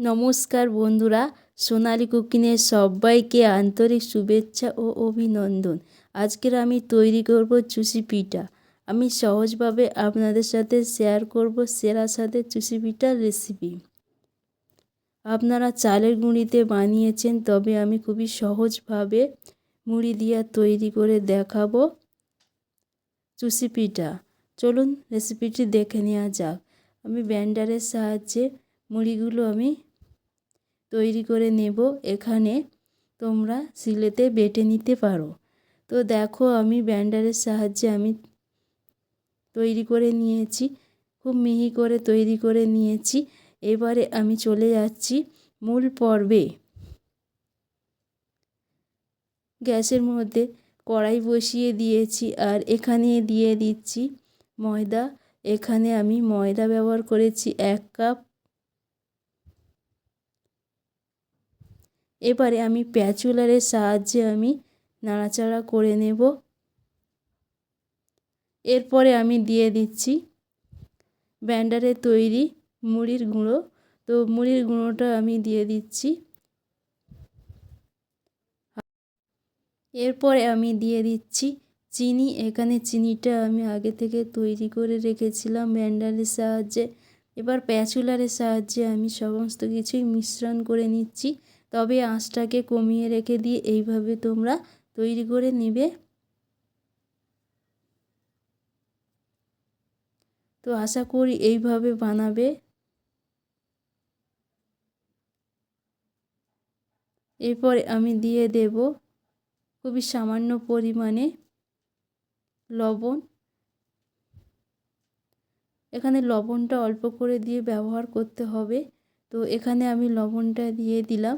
নমস্কার বন্ধুরা, সোনালি কুকিংয়ের সবাইকে আন্তরিক শুভেচ্ছা ও অভিনন্দন। আজকের আমি তৈরি করব চুষি পিঠা। আমি সহজভাবে আপনাদের সাথে শেয়ার করব সেরা সাথে চুষি পিঠার রেসিপি আপনারা চালের গুঁড়িতে বানিয়েছেন, তবে আমি খুবই সহজভাবে মুড়ি দিয়ে তৈরি করে দেখাবো চুষি পিঠা। চলুন রেসিপিটি দেখে নেওয়া যাক। আমি ব্যান্ডারের সাহায্যে মুড়িগুলো আমি তৈরি করে নেব। এখানে তোমরা শিলেতে বেটে নিতে পারো। তো দেখো, আমি ব্যান্ডারের সাহায্যে আমি তৈরি করে নিয়েছি। খুব মিহি করে তৈরি করে নিয়েছি। এবারে আমি চলে যাচ্ছি মূল পর্বে। গ্যাসের মধ্যে কড়াই বসিয়ে দিয়েছি আর এখানে দিয়ে দিচ্ছি ময়দা। এখানে আমি ময়দা ব্যবহার করেছি এক কাপ। এবারে আমি প্যাচুলারের সাহায্যে আমি নাড়াচাড়া করে নেব। এরপরে আমি দিয়ে দিচ্ছি ব্যান্ডারে তৈরি মুড়ির গুঁড়ো। তো মুড়ির গুঁড়োটা আমি দিয়ে দিচ্ছি। এরপরে আমি দিয়ে দিচ্ছি চিনি। এখানে চিনিটা আমি আগে থেকে তৈরি করে রেখেছিলাম ব্যান্ডারের সাহায্যে। এবার প্যাচুলারের সাহায্যে আমি সমস্ত কিছুই মিশ্রণ করে নিচ্ছি। তবে আঁচটাকে কমিয়ে রেখে দিয়ে এইভাবে তোমরা তৈরি করে নেবে। তো আশা করি এইভাবে বানাবে। এরপরে আমি দিয়ে দেব খুবই সামান্য পরিমাণে লবণ। এখানে লবণটা অল্প করে দিয়ে ব্যবহার করতে হবে। তো এখানে আমি লবণটা দিয়ে দিলাম।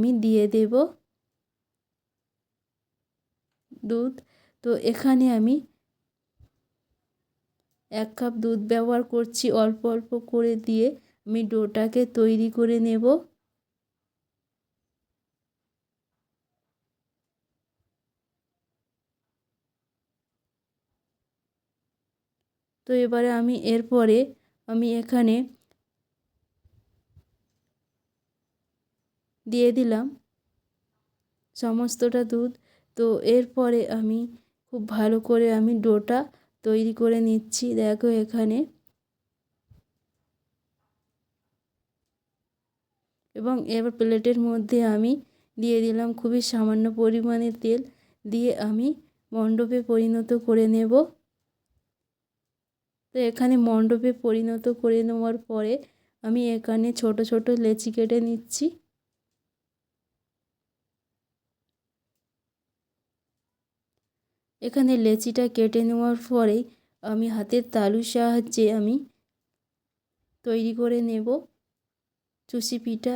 আমি দিয়ে দেব। দুধ। তো এখানে আমি এক কাপ দুধ ব্যবহার করছি, অল্প অল্প করে দিয়ে আমি ডোটাকে তৈরি করে নেব। তো এবারে আমি এরপরে আমি এখানে দিয়ে দিলাম। সমস্তটা দুধ। তো এরপরে আমি খুব ভালো করে আমি ডোটা তৈরি করে নিচ্ছি। দেখো এখানে। এবং এবার প্লেটের মধ্যে আমি দিয়ে দিলাম খুবই সামান্য পরিমাণে তেল। দিয়ে আমি মণ্ডপে পরিণত করে নেব। তো এখানে মণ্ডপে পরিণত করে নেওয়ার পরে আমি এখানে ছোট ছোট লেচি কেটে নিচ্ছি। এখানে লেচিটা কেটে নেওয়ার পরেই আমি হাতের তালুর সাহায্যে আমি তৈরি করে নেব চুষি পিঠা।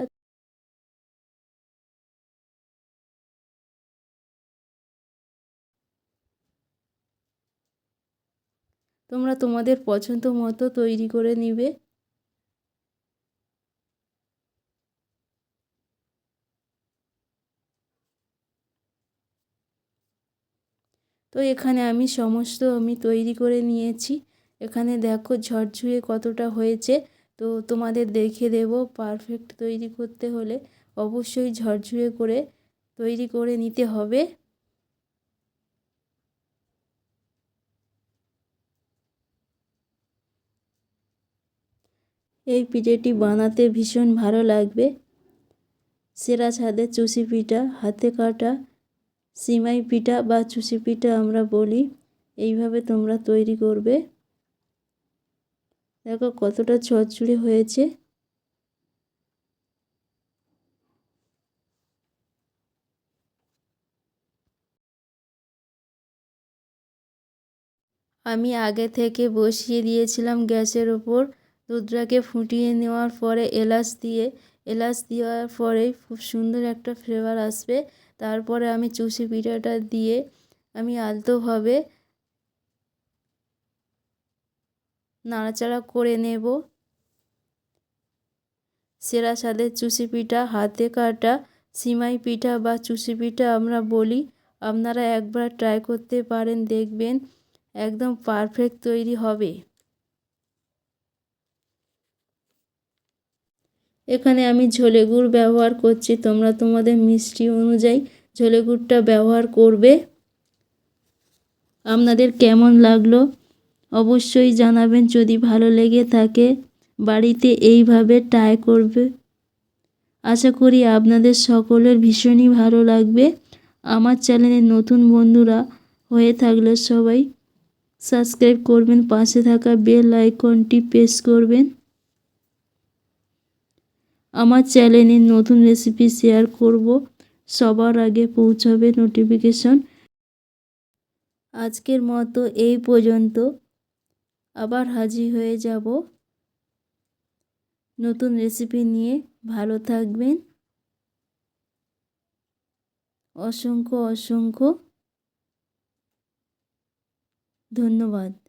তোমরা তোমাদের পছন্দ মতো তৈরি করে নিবে। তো এখানে আমি সমস্ত আমি তৈরি করে নিয়েছি। এখানে দেখো ঝরঝুয়ে কতটা হয়েছে। তো তোমাদের দেখে দেব পারফেক্ট তৈরি করতে হলে। অবশ্যই ঝরঝুয়ে করে তৈরি করে নিতে হবে। এই পিঠেটি বানাতে ভীষণ ভালো লাগবে। সেরা ছাদে চুষি পিঠা, হাতে কাটা সিমাই পিঠা বা চুষি পিঠা আমরা বলি। এইভাবে তোমরা তৈরি করবে। দেখো কতটা ছড়ছুড়ে হয়েছে। আমি আগে থেকে বসিয়ে দিয়েছিলাম গ্যাসের ওপর। দুধটাকে ফুটিয়ে নেওয়ার পরে এলাচ দিয়ে, এলাচ দেওয়ার পরেই খুব সুন্দর একটা ফ্লেভার আসবে। তারপরে আমি চুষি পিঠাটা দিয়ে আমি আলতোভাবে নাড়াচাড়া করে নেব। সেরা স্বাদের চুষি পিঠা, হাতে কাটা সিমাই পিঠা বা চুষি পিঠা আমরা বলি। আপনারা একবার ট্রাই করতে পারেন, দেখবেন একদম পারফেক্ট তৈরি হবে। এখানে আমি ঝোলে গুড় ব্যবহার করছি, তোমরা তোমাদের মিষ্টি অনুযায়ী ঝোলে গুড়টা ব্যবহার করবে। আপনাদের কেমন লাগল অবশ্যই জানাবেন, যদি ভালো লেগে থাকে বাড়িতে এইভাবে ট্রাই করবে। আশা করি আপনাদের সকলের ভীষণই ভালো লাগবে। আমার চ্যানেলে নতুন বন্ধুরা হয়ে থাকলে সবাই সাবস্ক্রাইব করবেন, পাশে থাকা বেল আইকনটি প্রেস করবেন। আমার চ্যানেলে নতুন রেসিপি শেয়ার করব। সবার আগে পৌঁছাবে নোটিফিকেশন আজকের মতো এই পর্যন্ত। আবার হাজির হয়ে যাব নতুন রেসিপি নিয়ে। ভালো থাকবেন। অসংখ্য অসংখ্য ধন্যবাদ।